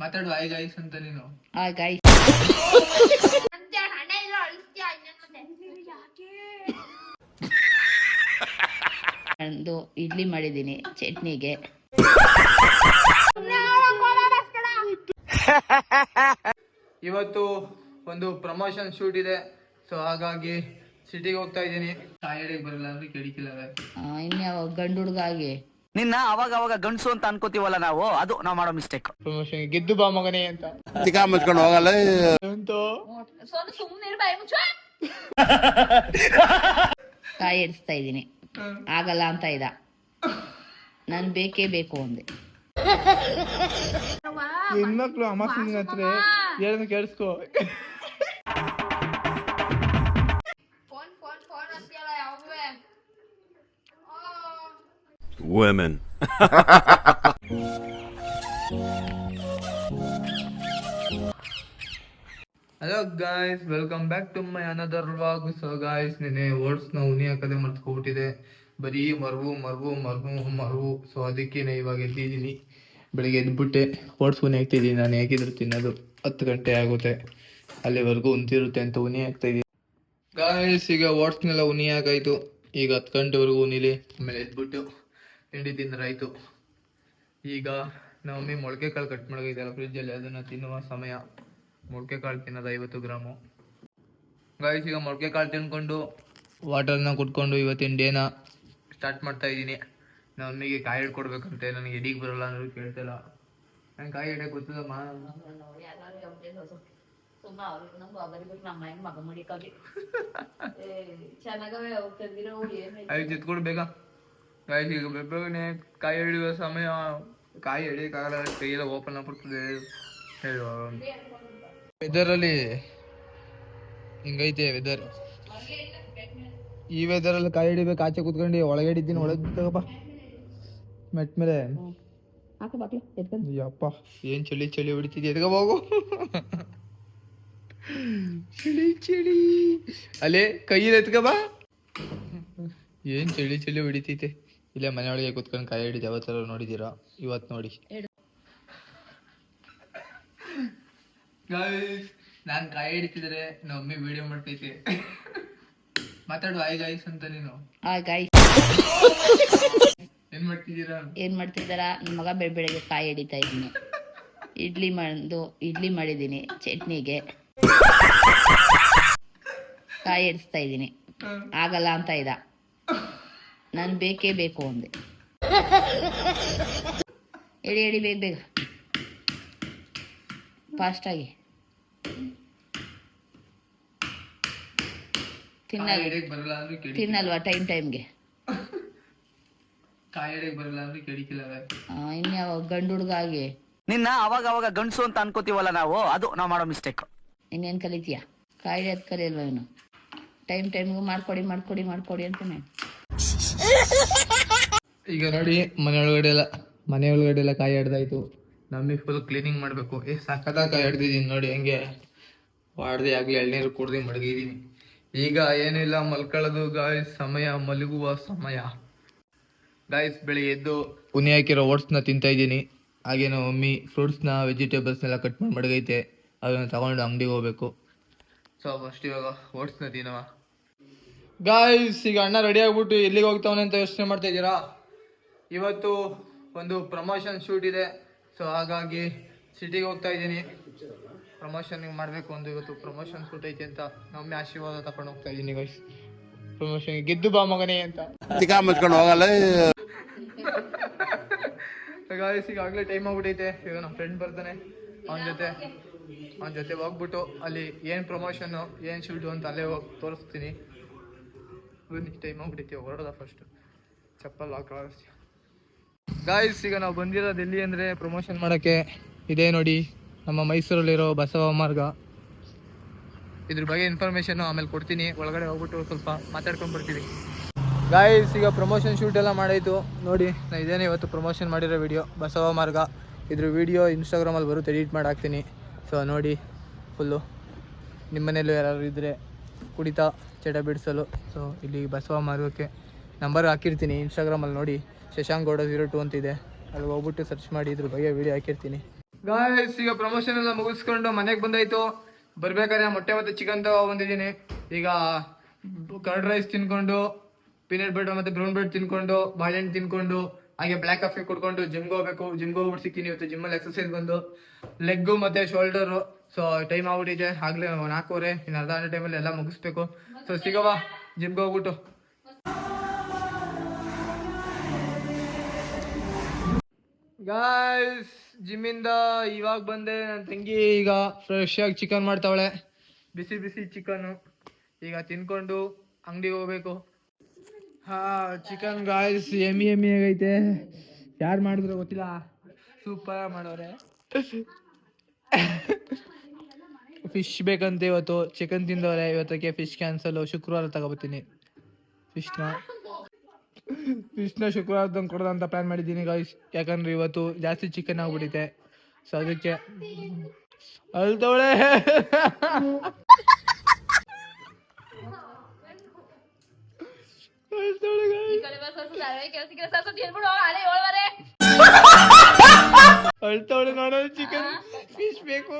ಮಾತಾಡು I guys ಅಂತ ನೀನು. ಆ ಮತ್ತೆ ಒಂದು ಇಡ್ಲಿ ಮಾಡಿದ್ದೀನಿ ಚಟ್ನಿಗೆ. ಇವತ್ತು ಒಂದು ಪ್ರಮೋಷನ್ ಶೂಟ್ ಇದೆ. ಸೊ ಹಾಗಾಗಿ ಸಿಟಿಗೆ ಹೋಗ್ತಾ ಇದ್ದೀನಿ. ಕಾಯಡಿಗೆ ಬರಲ್ಲ ಅಂದ್ರೆ ಕೆಡಿಕಿಲ್ಲ. ಇನ್ಯಾವ ಗಂಡು ಹುಡುಗ ಆಗಿ ನಿನ್ನ ಅವಾಗ ಅವಾಗ ಗಂಡಸು ಅಂತ ಅನ್ಕೋತೀವಲ್ಲ ನಾವು ಅದು ನಾವು ಮಾಡೋ ಮಿಸ್ಟೇಕ್ ಪ್ರಮೋಷನ್ ಗೆದ್ದು ಬಾ ಮಗನೇ ಅಂತ. ಚಿಕ್ಕ ಮುಚ್ಕೊಂಡು ಹೋಗಲ್ಲ. ಅಂತ ಮುಚ್ಚ. ಕಾಯಿ ಎಡಿಸ್ತಾ ಇದ್ದೀನಿ. ಆಗಲ್ಲ ಅಂತ ಇದ. ನಾನು ಬೇಕೇ ಬೇಕು ಅಂದೆ. ಹೆಣ್ಮಕ್ಳು ಅಮಾಸಿನ ಹತ್ರ ಹೇಳ್ದ ಕೇಳಿಸ್ಕೋ. Women. Hello guys welcome back to my another vlog so guys ನೆನೆ ವರ್ಡ್ಸ್ನ ಉನಿ ಹಾಕದೆ ಮರ್ತ್ಕೊಬಿಟ್ಟಿದೆ. ಬರೀ ಮರವು ಮರವು ಮರವು. ಮರವು ಸೊ ಅದಕ್ಕೇನೆ ಇವಾಗ ಎದ್ದಿದ್ದೀನಿ. ಬೆಳಿಗ್ಗೆ ಎದ್ಬಿಟ್ಟೆ. ವರ್ಡ್ಸ್ ಉನಿ ಹಾಕ್ತಿದ್ದೀನಿ. ನಾನು ಹೇಗಿದ್ರು ತಿನ್ನೋದು ಹತ್ತು ಗಂಟೆ ಆಗುತ್ತೆ. ಅಲ್ಲಿವರೆಗೂ ಉಂತಿರುತ್ತೆ ಅಂತ ಉನಿ ಹಾಕ್ತಾ ಇದ್ದೀನಿ. ಗಾಯ್ಸ್ ಈಗ ಓಟ್ಸ್ನೆಲ್ಲ ಉನಿ ಹಾಕಾಯ್ತು ಈಗ ಹತ್ತು ಗಂಟೆವರೆಗೂ ಉನಿಲಿ ಆಮೇಲೆ ಎದ್ಬಿಟ್ಟು ತಿಂಡಿ ತಿಂದ್ರಾಯ್ತು ಈಗ ನಮ್ಮಮ್ಮಿ ಮೊಳಕೆ ಕಾಳು ಕಟ್ ಮಾಡೋಗಿದ್ದಲ್ಲ ಫ್ರಿಜ್ಜಲ್ಲಿ ಅದನ್ನು ತಿನ್ನುವ ಸಮಯ. ಮೊಳಕೆ ಕಾಳು ತಿನ್ನೋದು ಐವತ್ತು ಗ್ರಾಮು. ಗಾಯ್ಸ್ ಈಗ ಮೊಳಕೆ ಕಾಳು ತಿನ್ಕೊಂಡು ವಾಟರ್ನ ಕುಟ್ಕೊಂಡು ಇವತ್ತಿನ ಡೇನ ಸ್ಟಾರ್ಟ್ ಮಾಡ್ತಾ ಇದ್ದೀನಿ. ನಮ್ಮ ಅಮ್ಮಿಗೆ ಕಾಯಿ ಹಿಡ್ಕೊಡ್ಬೇಕಂತೆ ನನಗೆ ಎಡಿಗೆ ಬರಲ್ಲ ಅನ್ನೋದು ಕೇಳ್ತಿಲ್ಲ ನಂಗೆ ಕಾಯಿ ಹಿಡಿಯಕ್ಕೆ ಗೊತ್ತದಮ್ಮ ಐದು ಎತ್ಕೊಡು ಗಾಯ್ಸ್ ಈಗ ಬೇಗನೆ ಕಾಯಿ ಹಿಡಿಯುವ ಸಮಯ. ಕಾಯಿ ಹಿಡಿಯೋಕ್ಕಾಗಲ್ಲ ಕೈಯೆಲ್ಲ ಓಪನ್ ಆಗ್ಬಿಡ್ತದೆ. ಹೇಳುವ ವೆದರಲ್ಲಿ ಹಿಂಗೈತೆ ವೆದರ್ ಈ ವೆದರಲ್ಲಿ ಕಾಯಿ ಹಿಡಿಬೇಕು ಆಚೆ ಕುತ್ಕೊಂಡು ಒಳಗೆ ಇದ್ದೀನಿ ಒಳಗೆ ತಗೋಪ್ಪ ಮೆಟ್ ಮೇಲೆ. ಯಪ್ಪ ಏನ್ ಚಳಿ ಚಳಿ ಹೊಡಿತಿದ್ಯ? ಹೋಗು. ಚಳಿ ಚಳಿ. ಅಲ್ಲೇ ಕೈಯಲ್ಲಿ ಎತ್ಕ ಬಾ. ಏನ್ ಚಳಿ ಚಳಿ ಹೊಡಿತೈತೆ? ಇಲ್ಲೇ ಮನೆಯೊಳಗೆ ಕುತ್ಕೊಂಡು ಕಾಯಿ ಹಿಡಿದು ಯಾವತ್ತರ ನೋಡಿದ್ದೀರಾ? ಇವತ್ತು ನೋಡಿ. ನಾನು ಕಾಯಿ ಹಿಡಿತಿದ್ರೆ ನಮ್ಮಿ ಮಮ್ಮಿ ವಿಡಿಯೋ ಮಾಡ್ತೈತೆ. ಮಾತಾಡು ಆಯ್ ಗಾಯ್ಸ್ ಅಂತ ನೀನು? ಹಾಯ್ ಗಾಯ್ಸ್ ಏನ್ ಮಾಡ್ತಿದ್ದೀರಾ? ಏನ್ ಮಾಡ್ತಿದ್ದಾರ? ನನ್ನ ಮಗ ಬೆಳ ಬೆಳಗ್ಗೆ ಕಾಯಿ ಹಿಡಿತಾ ಇದ್ದೀನಿ ಇಡ್ಲಿ ಮಾಡಿದ್ದು ಇಡ್ಲಿ ಮಾಡಿದ್ದೀನಿ ಚಟ್ನಿಗೆ. ಕಾಯಿ ಎಡಿಸ್ತಾ ಇದ್ದೀನಿ. ಆಗಲ್ಲ ಅಂತ ಇದ್ದ. ನಾನು ಬೇಕೇ ಬೇಕು ಅಂದೆ. ಎಡಿ ಎಡಿ ಬೇಗ ಬೇಗ. ಫಾಸ್ಟಾಗಿ ತಿನ್ನಲ್ ತಿನ್ನಲ್ವ ಹಿಡಿಯಕ್ ಬರಲ್ಲ ಅಂದ್ರೆ ತಿನ್ನಲ್ವಾ ಟೈಮ್ ಟೈಮ್ಗೆ? ಇನ್ಯಾವ ಗಂಡು ಹುಡುಗ ಆಗಿ ನಿನ್ನ ಅವಾಗ ಅವಾಗ ಗಂಡಸು ಅಂತ ಅನ್ಕೋತೀವಲ್ಲ ನಾವು ಅದು ನಾವು ಮಾಡೋ ಮಿಸ್ಟೇಕ್ ಇನ್ನೇನು ಕಲಿತೀಯ? ಕಾಯಿಲೆ ಅದು ಕಲಿಯಲ್ವ ಇವನು? ಟೈಮ್ ಟೈಮ್ಗೂ ಮಾಡ್ಕೊಡಿ ಮಾಡ್ಕೊಡಿ ಮಾಡ್ಕೊಡಿ ಅಂತಾನೆ. ಈಗ ನೋಡಿ, ಮನೆ ಒಳಗಡೆ ಎಲ್ಲ ಮನೆ ಒಳಗಡೆ ಎಲ್ಲ ಕಾಯಿ ಹಿಡ್ದಾಯ್ತು ನಮಗೆ ಫುಲ್ ಕ್ಲೀನಿಂಗ್ ಮಾಡಬೇಕು. ಏ ಸಾಕಾದ ಕಾಯಿ ಹಿಡ್ದಿದ್ದೀನಿ ನೋಡಿ, ಹೆಂಗೆ. ವಾಡ್ದೆ ಆಗಲಿ, ಎಳ್ನೀರು ಕುಡ್ದು ಮಡಗಿದ್ದೀನಿ. ಈಗ ಏನಿಲ್ಲ, ಮಲ್ಕೊಳ್ಳೋದು ಗಾಯ್ಸ್ ಸಮಯ, ಮಲಗುವ ಸಮಯ. ಗಾಯ್ಸ್ ಬೆಳಿಗ್ಗೆ ಎದ್ದು ಉನಿ ಹಾಕಿರೋ ಓಟ್ಸ್ನ ತಿಂತಾ ಇದ್ದೀನಿ. ಹಾಗೆ ನಮ್ಮ ಮಮ್ಮಿ ಫ್ರೂಟ್ಸ್ನ ವೆಜಿಟೇಬಲ್ಸ್ನೆಲ್ಲ ಕಟ್ ಮಾಡಿ ಮಡಗೈತೆ. ಅದನ್ನು ತಗೊಂಡು ಅಂಗಡಿಗೆ ಹೋಗ್ಬೇಕು. ಸೊ ಫಸ್ಟ್ ಇವಾಗ ಓಟ್ಸ್ನ ತಿನ್ನವ ಗಾಯ್ಸ್ ಈಗ ಅಣ್ಣ ರೆಡಿ ಆಗ್ಬಿಟ್ಟು ಎಲ್ಲಿಗೆ ಹೋಗ್ತಾವನೆ ಅಂತ ಯೋಚನೆ ಮಾಡ್ತಾ ಇದ್ದೀರಾ? ಇವತ್ತು ಒಂದು ಪ್ರಮೋಷನ್ ಶೂಟ್ ಇದೆ. ಸೊ ಹಾಗಾಗಿ ಸಿಟಿಗೆ ಹೋಗ್ತಾ ಇದ್ದೀನಿ. ಪ್ರಮೋಷನ್ ಮಾಡಬೇಕು ಒಂದು ಇವತ್ತು ಪ್ರಮೋಷನ್ ಶೂಟ್ ಐತೆ ಅಂತ. ನಮ್ಮೆ ಆಶೀರ್ವಾದ ತಗೊಂಡು ಹೋಗ್ತಾ ಇದ್ದೀನಿ ಗಾಯ್ಸ್ ಪ್ರಮೋಷನ್ ಗೆದ್ದು ಬಾ ಮಗನೇ ಅಂತ. ಹೋಗಲ್ಲ? ಗಾಯ್ಸ್ ಈಗಾಗಲೇ ಟೈಮ್ ಆಗ್ಬಿಟ್ಟೈತೆ. ಈಗ ನಮ್ಮ ಫ್ರೆಂಡ್ ಬರ್ತಾನೆ ಅವನ ಜೊತೆ. ಅವನ ಜೊತೆ ಹೋಗ್ಬಿಟ್ಟು ಅಲ್ಲಿ ಏನು ಪ್ರಮೋಷನ್ನು ಏನು ಶೂಟು ಅಂತ ಅಲ್ಲೇ ಹೋಗಿ ತೋರಿಸ್ತೀನಿ. ಬನ್ನಿ ಟೈಮ್ ಆಗ್ಬಿಟ್ಟೈತೆ ಹೊರಡೋದ ಫಸ್ಟ್ ಚಪ್ಪಲ್ ಹಾಕೊಳ್ಳ ಗಾಯ್ಸ್ ಈಗ ನಾವು ಬಂದಿರೋದು ಎಲ್ಲಿ ಅಂದರೆ ಪ್ರಮೋಷನ್ ಮಾಡೋಕ್ಕೆ. ಇದೇ ನೋಡಿ, ನಮ್ಮ ಮೈಸೂರಲ್ಲಿರೋ ಬಸವ ಮಾರ್ಗ. ಇದ್ರ ಬಗ್ಗೆ ಇನ್ಫಾರ್ಮೇಷನ್ನು ಆಮೇಲೆ ಕೊಡ್ತೀನಿ. ಒಳಗಡೆ ಹೋಗ್ಬಿಟ್ಟು ಸ್ವಲ್ಪ ಮಾತಾಡ್ಕೊಂಡು ಬರ್ತೀವಿ. ಗಾಯ್ಸ್ ಈಗ ಪ್ರಮೋಷನ್ ಶೂಟ್ ಎಲ್ಲ ಮಾಡಾಯಿತು. ನೋಡಿ ನಾನು ಇದೇನೆ ಇವತ್ತು ಪ್ರಮೋಷನ್ ಮಾಡಿರೋ ವಿಡಿಯೋ ಬಸವ ಮಾರ್ಗ. ಇದ್ರ ವಿಡಿಯೋ ಇನ್ಸ್ಟಾಗ್ರಾಮಲ್ಲಿ ಬರುತ್ತೆ ಎಡಿಟ್ ಮಾಡಿ ಹಾಕ್ತೀನಿ. ಸೊ ನೋಡಿ ಫುಲ್ಲು ನಿಮ್ಮ ಮನೇಲೂ ಯಾರು ಇದ್ದರೆ ಕುಡಿತಾ ಚಟ ಬಿಡಿಸಲು. ಸೊ ಇಲ್ಲಿ ಬಸವ ಮಾರ್ಗಕ್ಕೆ ನಂಬರ್ ಹಾಕಿರ್ತೀನಿ ಇನ್ಸ್ಟಾಗ್ರಾಮಲ್ಲಿ ನೋಡಿ. ಶಶಾಂಕ್ ಗೌಡ ಜೀರೋ ಟು ಅಂತಿದೆ ಅಲ್ಲಿ ಹೋಗ್ಬಿಟ್ಟು ಸರ್ಚ್ ಮಾಡಿ ಇದ್ರ ಬಗ್ಗೆ ವಿಡಿಯೋ ಹಾಕಿರ್ತೀನಿ. ಗಾಯ್ಸ್ ಈಗ ಪ್ರಮೋಷನ್ ಎಲ್ಲ ಮುಗಿಸ್ಕೊಂಡು ಮನೆಗೆ ಬಂದಾಯ್ತು. ಬರ್ಬೇಕಾದ್ರೆ ಮೊಟ್ಟೆ ಮತ್ತೆ ಚಿಕನ್ ತಗೋ ಬಂದಿದ್ದೀನಿ. ಈಗ ಕರ್ಡ್ ರೈಸ್ ತಿನ್ಕೊಂಡು ಪೀನಟ್ ಬಟರ್ ಮತ್ತೆ ಬ್ರೌನ್ ಬ್ರೆಡ್ ತಿನ್ಕೊಂಡು ಬಾಳೆಹಣ್ಣು ತಿನ್ಕೊಂಡು, ಹಾಗೆ ಬ್ಲ್ಯಾಕ್ ಕಾಫಿ ಕುಡ್ಕೊಂಡು ಜಿಮ್ಗೆ ಹೋಗ್ಬೇಕು. ಜಿಮ್ಗೆ ಹೋಗ್ಬಿಟ್ಟು ಸಿಕ್ಕಿನಿ ಇವತ್ತು. ಜಿಮ್ಮಲ್ಲಿ ಎಕ್ಸರ್ಸೈಸ್ ಬಂದು ಲೆಗ್ಗು ಮತ್ತೆ ಶೋಲ್ಡರು ಸೊ ಟೈಮ್ ಆಗ್ಬಿಟ್ಟಿದೆ. ಆಗ್ಲೇ ನಾಲ್ಕೂವರೆ ಇನ್ನು ಅರ್ಧ ಗಂಟೆ ಟೈಮಲ್ಲಿ ಎಲ್ಲ ಮುಗಿಸ್ಬೇಕು. ಸೊ ಸಿಗವಾ ಜಿಮ್ಗೆ ಹೋಗ್ಬಿಟ್ಟು. ಗಾಯ್ಸ್ ಜಿಮ್ಮಿಂದ ಇವಾಗ ಬಂದೆ. ನನ್ನ ತಂಗಿ ಈಗ ಫ್ರೆಶ್ ಆಗಿ ಚಿಕನ್ ಮಾಡ್ತಾವಳೆ. ಬಿಸಿ ಬಿಸಿ ಚಿಕನ್ನು ಈಗ ತಿನ್ಕೊಂಡು ಅಂಗಡಿಗೆ ಹೋಗ್ಬೇಕು. ಹಾ ಚಿಕನ್ ಗಾಯ್ಸ್ ಎಮ್ಮಿ ಎಮ್ಮಿ ಆಗೈತೆ. ಯಾರು ಮಾಡಿದ್ರು ಗೊತ್ತಿಲ್ಲ. ಸೂಪರ್ ಮಾಡೋರೆ. ಫಿಶ್ ಬೇಕಂತ ಇವತ್ತು ಚಿಕನ್ ತಿಂದವ್ರೆ. ಇವತ್ತಕ್ಕೆ ಫಿಶ್ ಕ್ಯಾನ್ಸಲ್ ಶುಕ್ರವಾರ ತಗೋಬತ್ತೀನಿ. ಫಿಶ್ನ ಫಿಶ್ನ ಶುಕ್ರವಾರ ತಂದು ಕೊಡೋದು ಅಂತ ಪ್ಲ್ಯಾನ್ ಮಾಡಿದ್ದೀನಿ ಗಾಯ್ಸ್ ಯಾಕಂದ್ರೆ ಇವತ್ತು ಜಾಸ್ತಿ ಚಿಕನ್ ಆಗ್ಬಿಟ್ಟಿದೆ. ಸೊ ಅದಕ್ಕೆ ತಿನ್ಬಿಡು ಅಳ್ತವಳೆ ನೋಡೋದು ಚಿಕನ್ ಫಿಶ್ ಬೇಕು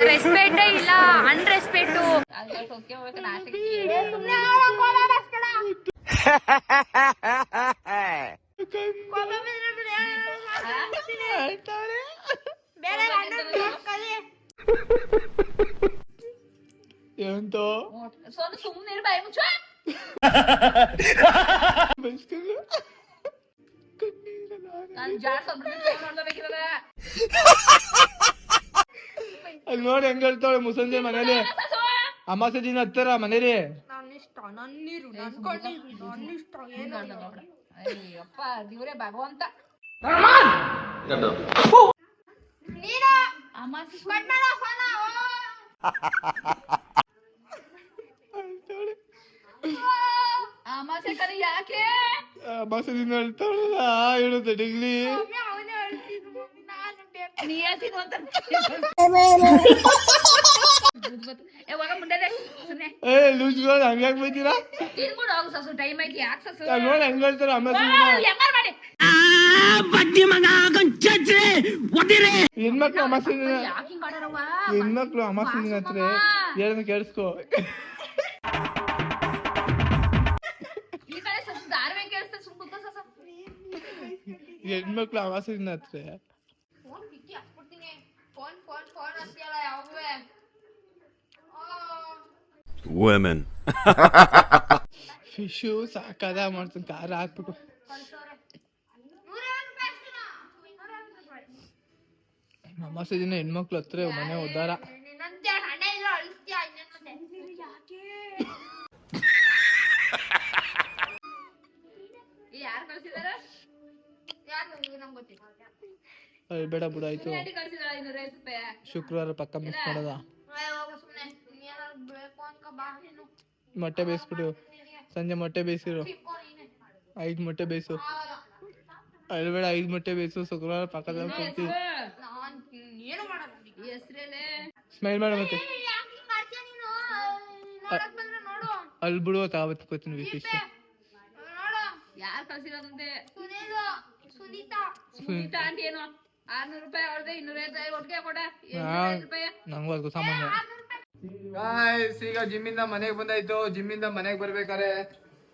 ರೆಸ್ಪೆಕ್ಟ್ ಇಲ್ಲ ಅನ್ರೆಸ್ಪೆಕ್ಟು ನಾಶಕ್ಕೆ ಅಳ್ತವಳೆ ಎಂತ ಸೋನು ಸುಮ್ಮನೆ ಬಾಯಿ ಮುಚ್ಚ. ಅಲ್ಲಿ ನೋಡಿ ಹೆಂಗ್ ಹೇಳ್ತಾಳೆ ಮುಸಂಜೆ ಮನೇಲಿ. ಅಮಾಸೆ ದಿನ ಹತ್ತಾರ ಮನೇಲಿ. ಅಯ್ಯಪ್ಪ ದೇವ್ರೆ ಭಗವಂತ. ಹಾ ಅಮಾಸೆ ದಿನ ಹೇಳ್ತಾಳಲ್ಲ ಹೇಳುತ್ತೆ ಡಿಗ್ಲಿ. ಏ ಹಂಗ್ಯಾಕ್ ಬೈತೀರಾ? ನೋಡಿ ಹೆಂಗ್ ಹೇಳ್ತಾರ ಹೆಣ್ಮಕ್ಳು ಅಮಾಸೆ ದಿನ ಯಾಕೆ ಹಿಂಗ್ ಆಡೋರವ್ವ? ಹೆಣ್ಮಕ್ಳು ಅಮಾಸೆ ದಿನ ಹತ್ರ ಹೇಳೋದು ಕೇಳಿಸ್ಕೊ. ಹೆಣ್ಮಕ್ಳು ಅಮಾಸೆ ದಿನ ಹತ್ರ. ಫೋನ್ ಕಿಕ್ಕಿ ಹಾಕ್ಬಿಡ್ತೀನಿ ಫೋನ್ ಫೋನ್ ಫೋನ್ ಅಂತೀಯಲ್ಲ ಯಾವಾಗ್ಲೂ. Women. ಫಿಶು ಸಾಕಾದ ಮಾಡ್ತೀನಿ ಖಾರ ಹಾಕ್ಬಿಟ್ಟು. ಅಮಾಸೆ ದಿನ ಹೆಣ್ಮಕ್ಳು ಹತ್ರ ಮನೆ ಉದ್ದಾರ. ಯಾರು ಕಳ್ಸಿದಾರ? ಅಲ್ಲಿ ಬೇಡ ಬಿಡ ಆಯ್ತು. ಶುಕ್ರವಾರ ಪಕ್ಕ ಮಿಸ್ ಮಾಡೋದ. ಮೊಟ್ಟೆ ಬೇಯಿಸ್ಬಿಡು. ಸಂಜೆ ಮೊಟ್ಟೆ ಬೇಯಿಸಿರು. ಐದು ಮೊಟ್ಟೆ ಬೇಯಿಸು. ಅಲ್ಲಿ ಬೇಡ ಐದು ಮೊಟ್ಟೆ ಬೇಯಿಸು. ಶುಕ್ರವಾರ ಪಕ್ಕದಲ್ಲಿ ಕೊಡ್ತೀವಿ ಸ್ಮೈಲ್ ಮಾಡು ಮತ್ತೆ. ಅಲ್ಲಿ ಬಿಡು ತಾವತ್ತು ಕೊಡ್ತೀನಿ ಫಿಶ್ ನೋಡು. ಯಾರು ಕಳ್ಸಿರೋದಂತೆ ಸುನೀತಾ ಸುನೀತಾ ಅಂತ ಏನು? ಆರ್ನೂರು ರೂಪಾಯಿ ಅವ್ರದ್ದು ಇನ್ನೂರೈವತ್ತು ಒಟ್ಟಿಗೆ ಕೊಡ. ಇನ್ನೂರೈವತ್ತು ರೂಪಾಯಿ. ನಂಗೂ ಅದಕ್ಕೂ ಸಾಮಾನ್ಯ ಗಾಯ್ಸ್ ಈಗ ಜಿಮ್ಮಿಂದ ಮನೆಗೆ ಬಂದಾಯ್ತು. ಜಿಮ್ಮಿಂದ ಮನೆಗೆ ಬರ್ಬೇಕಾರೆ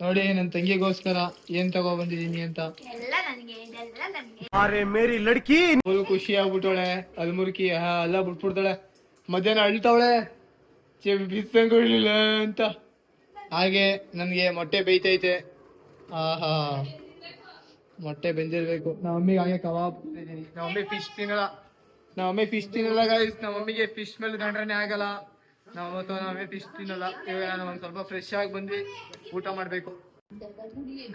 ನೋಡಿ ನನ್ನ ತಂಗಿಗೋಸ್ಕರ ಏನ್ ತಗೋ ಬಂದಿದೀನಿ ಅಂತ. ಎಲ್ಲ ನನಗೆ ಇದೆಲ್ಲ ನನಗೆ. ಫುಲ್ ಖುಷಿ ಆಗ್ಬಿಟ್ಟವಳೆ ಅಲ್ಮುರ್ಕಿ ಹಾ ಎಲ್ಲ ಬಿಟ್ಬಿಡ್ತಾಳೆ. ಮಧ್ಯಾಹ್ನ ಅಳ್ತಾವಳೆ ಬಿಸ್ತಂಗ್ ಕೊಡ್ಲಿಲ್ಲ ಅಂತ. ಹಾಗೆ ನನಗೆ ಮೊಟ್ಟೆ ಬೇಯ್ತೈತೆ. ಆಹಾ. ಮೊಟ್ಟೆ ಬೆಂದಿರ್ಬೇಕು. ನಮ್ಮ ಮಮ್ಮಿಗೆ ಹಾಗೆ ಕಬಾಬ್ ಕೊಟ್ಟಿದ್ದೀನಿ ನಮ್ಮ ಮಮ್ಮಿ ಫಿಶ್ ತಿನ್ನಲ್ಲ. ನಮ್ಮ ಮಮ್ಮಿ ಫಿಶ್ ತಿನ್ನಲ್ಲ ಗಾಯ್ಸ್ ನಮ್ಮ ಮಮ್ಮಿಗೆ ಫಿಶ್ ಮೇಲೆ ಕಂಡ್ರೆ ಆಗಲ್ಲ. ನಾವು ಅವತ್ತು ಮಮ್ಮಿ ಫಿಶ್ ತಿನ್ನಲ್ಲ. ಇವಾಗ ನಾನು ಒಂದು ಸ್ವಲ್ಪ ಫ್ರೆಶ್ ಆಗಿ ಬಂದು ಊಟ ಮಾಡಬೇಕು.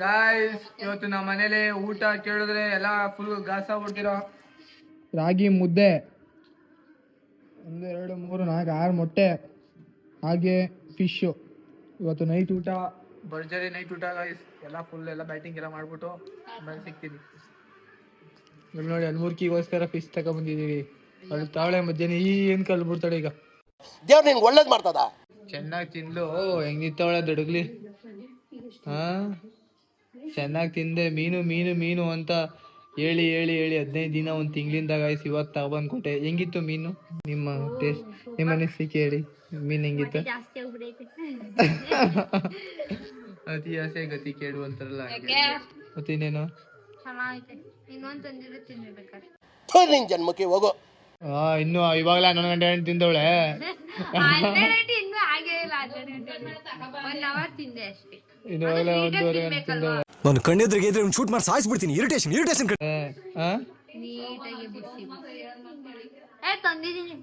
ಗಾಯ್ಸ್ ಇವತ್ತು ನಮ್ಮ ಮನೇಲಿ ಊಟ ಕೇಳಿದ್ರೆ ಎಲ್ಲ ಫುಲ್ ಗಾಸ ಬಿಡ್ತೀರ ರಾಗಿ ಮುದ್ದೆ. ಒಂದು, ಎರಡು, ಮೂರು, ನಾಲ್ಕು, ಆರು ಮೊಟ್ಟೆ. ಹಾಗೆ ಫಿಶ್ಶು ಇವತ್ತು ನೈಟ್ ಊಟ. ಭರ್ಜರಿ ನೈಟ್ ಊಟ ಗೈಸ್ ಎಲ್ಲ ಫುಲ್ ಎಲ್ಲ ಬ್ಯಾಟಿಂಗ್ ಎಲ್ಲ ಮಾಡ್ಬಿಟ್ಟು ಆಮೇಲೆ ಸಿಗ್ತೀನಿ. ಇಲ್ಲಿ ನೋಡಿ ಅನ್ಮೂರ್ಕಿಗೋಸ್ಕರ ಫಿಶ್ ಬಂದಿದೀವಿ ಅದು ತಾವಳೆ ಮಧ್ಯಾಹ್ನ ಈ ಏನು ಕಲ್ಬಿಡ್ತಾಳೆ ಈಗ? ದೇವ್ರು ನಿಂಗೆ ಒಳ್ಳೇದ್ ಮಾಡ್ತದ? ಚೆನ್ನಾಗಿ ತಿಂದ್ಲು ಓ ಹೆಂಗ್ ನಿಂತವಳೆ ದೊಡಗ್ಲಿ ಹಾ? ಚೆನ್ನಾಗಿ ತಿಂದೆ. ಮೀನು ಮೀನು ಮೀನು ಅಂತ ಹೇಳಿ ಹೇಳಿ ಹೇಳಿ ಹದಿನೈದು ದಿನ ಒಂದು ತಿಂಗಳಿಂದ ಗಾಯ್ಸ್ ಇವತ್ತು ತಗೊಬಂದು ಕೊಟ್ಟೆ ಹೆಂಗಿತ್ತು ಮೀನು? ನಿಮ್ಮ ಟೇಸ್ಟ್ ನಿಮ್ಮ ಅನಿಸಿಕೆ ಹೇಳಿ. ಮೀನು ಹೆಂಗಿತ್ತು? ಅತಿ ಆಸೆ ಗತಿ ಕೇಡು ಅಂತಾರಲ್ಲ ಹಾಗೆ. ಮತ್ತೆ ಇನ್ನೇನು? ಚೆನ್ನಾಗೈತೆ. ಇನ್ನೊಂದ್ ತಂದಿದ್ರೆ ತಿನ್ಬೇಕಾದ್ರೆ ನಿನ್ ಜನ್ಮಕ್ಕೆ ಹೋಗೋ. ಆ ಇನ್ನು ಇವಾಗಲೇ ಹನ್ನೊಂದು ಗಂಟೆ ಗಂಟೆ ತಿಂದವಳೆ. ಹನ್ನೆರಡು ಇನ್ನೂ ಆಗೇ ಇಲ್ಲ ಹನ್ನೆರಡು ಒನ್ ಅವರ್ ತಿಂದೆ ಅಷ್ಟೇ. ಇನ್ನು ಇವಾಗಲೇ ಒಂದೂವರೆ ಗಂಟೆ ತಿಂದವಳೆ. ನಾನು ಕಣ್ಣೆದ್ರಿಗೆ ಇದ್ರೆ ಶೂಟ್ ಮಾಡಿ ಸಾಯಿಸ್ಬಿಡ್ತೀನಿ. ಇರಿಟೇಷನ್ ಇರಿಟೇಷನ್ ಆ? ನೀಟಾಗಿ ಬಿಸಿ ಏ ತಂದಿದ್ದೀನಿ.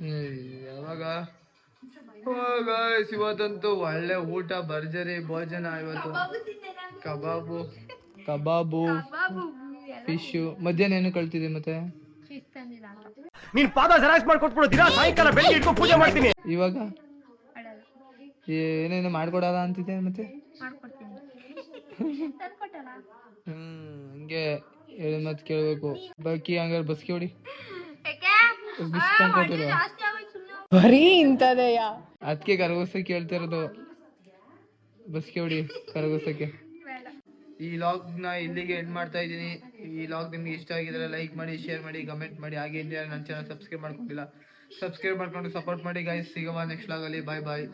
ಹ್ಮ್, ಯಾವಾಗ? ಇವತ್ತಂತೂ ಒಳ್ಳೆ ಊಟ ಭರ್ಜರಿ ಭೋಜನ ಇವತ್ತು. ಕಬಾಬು ಕಬಾಬು. ಫಿಶು ಮಧ್ಯಾಹ್ನ ಏನು ಕಳ್ತಿದೆ ಮತ್ತೆ? ಫಿಶ್ ತಂದಿಲ್ಲ ನೀನ್ ಪಾದ ಜೆರಾಕ್ಸ್ ಮಾಡ್ಕೊಟ್ಬಿಡು ದಿನ ಸಾಯಂಕಾಲ ಬೆಳಿಗ್ಗೆ ಇಟ್ಕೊಂಡು ಪೂಜೆ ಮಾಡ್ತೀನಿ. ಇವಾಗ? ಏನೇನು ಮಾಡ್ಕೊಡಲ್ಲ ಅಂತಿದೆ ಮತ್ತೆ? ಹ್ಮ್ ಹಂಗೆ ಹೇಳಿ ಮತ್ತೆ ಕೇಳಬೇಕು. ಬಾಕಿ ಹಂಗಾರೆ ಬಸ್ಗೆ ಹೊಡಿ. ಯಾಕೆ? ಬಿಸಿ ಇಂಥದೆಯ? ಅದಕ್ಕೆ ಕರಗೋಸಕ್ಕೆ ಕೇಳ್ತಿರೋದು. ಬಸ್ಗೆ ಹೊಡಿ ಕರಗೋಸಕ್ಕೆ ಈ ಈ ನ ಇಲ್ಲಿಗೆ ಎಂಡ್ ಮಾಡ್ತಾ ಇದ್ದೀನಿ. ಈ ಲಾಗ್ ನಿಮ್ಗೆ ಇಷ್ಟ ಆಗಿದ್ರೆ ಲೈಕ್ ಮಾಡಿ ಶೇರ್ ಮಾಡಿ ಕಮೆಂಟ್ ಮಾಡಿ. ಹಾಗೆ ನನ್ನ ಚಾನಲ್ ಸಬ್ಸ್ಕ್ರೈಬ್ ಮಾಡ್ಕೊಂಡಿಲ್ಲ ಸಬ್ಸ್ಕ್ರೈಬ್ ಮಾಡ್ಕೊಂಡು ಸಪೋರ್ಟ್ ಮಾಡಿ ಗೈಸ್ ಸಿಗವ ನೆಕ್ಸ್ಟ್ ಲಾಗಲ್ಲಿ ಬಾಯ್ ಬಾಯ್